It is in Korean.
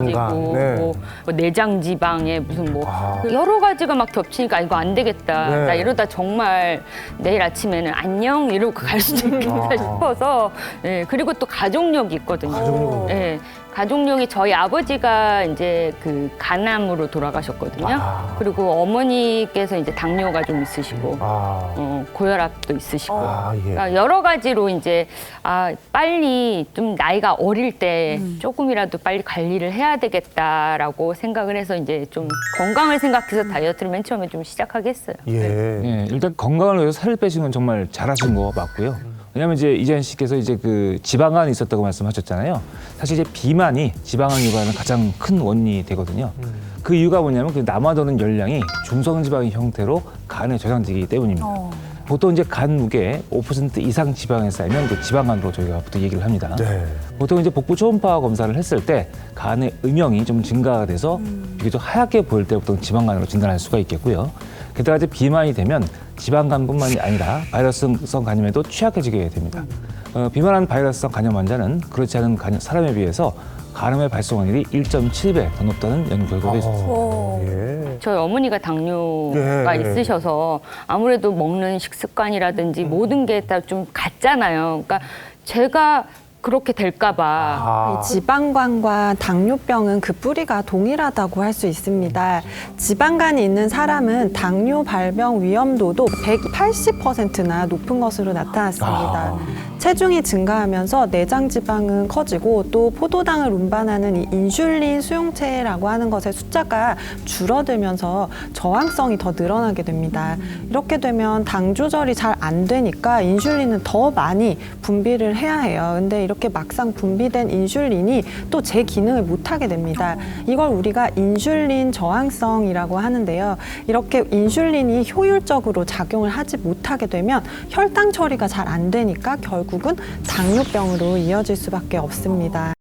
그리고 네. 뭐, 뭐 내장 지방에 무슨 뭐 아. 여러 가지가 막 겹치니까 이거 안 되겠다. 네. 나 이러다 정말 내일 아침에는 안녕 이러고 갈 수도 있겠다 아. 싶어서 예, 그리고 또 가족력이 있거든요. 가족력은 예, 가족력이 저희 아버지가 이제 그 간암으로 돌아가셨거든요. 아. 그리고 어머니께서 이제 당뇨가 좀 있으시고 아, 어, 고혈압도 있으시고 아 예. 그러니까 여러 가지로 이제 아 빨리 좀 나이가 어릴 때 조금이라도 빨리 관리를 해야 되겠다라고 생각을 해서 이제 좀 건강을 생각해서 다이어트를 맨 처음에 좀 시작하게 했어요. 예. 예, 일단 건강을 위해서 살을 빼시는 건 정말 잘하신 거 맞고요. 왜냐하면 이제 이재현 씨께서 이제 그 지방간이 있었다고 말씀하셨잖아요. 사실 이제 비만이 지방간 유발하는 가장 큰 원인이 되거든요. 그 이유가 뭐냐면 그 남아도는 열량이 중성 지방의 형태로 간에 저장되기 때문입니다. 보통 이제 간 무게 5% 이상 지방에 쌓이면 그 지방간으로 저희가 보통 얘기를 합니다. 네. 보통 이제 복부 초음파 검사를 했을 때 간의 음영이 좀 증가가 돼서 비교적 하얗게 보일 때 보통 지방간으로 진단할 수가 있겠고요. 게다가 이제 비만이 되면 지방간뿐만이 아니라 바이러스성 간염에도 취약해지게 됩니다. 어, 비만한 바이러스성 간염 환자는 그렇지 않은 간염- 사람에 비해서 간암의 발생 확률이 1.7배 더 높다는 연구 결과가 있습니다. 어, 예. 저희 어머니가 당뇨가 예. 있으셔서 아무래도 먹는 식습관이라든지 모든 게 다 좀 같잖아요. 그러니까 제가 그렇게 될까봐 아, 이 지방간과 당뇨병은 그 뿌리가 동일하다고 할 수 있습니다. 지방간이 있는 사람은 당뇨 발병 위험도도 180%나 높은 것으로 나타났습니다. 체중이 증가하면서 내장 지방은 커지고 또 포도당을 운반하는 이 인슐린 수용체라고 하는 것의 숫자가 줄어들면서 저항성이 더 늘어나게 됩니다. 이렇게 되면 당 조절이 잘 안 되니까 인슐린은 더 많이 분비를 해야 해요. 근데 이렇게 막상 분비된 인슐린이 또 제 기능을 못 하게 됩니다. 이걸 우리가 인슐린 저항성이라고 하는데요. 이렇게 인슐린이 효율적으로 작용을 하지 못하게 되면 혈당 처리가 잘 안 되니까 결국은 당뇨병으로 이어질 수밖에 없습니다.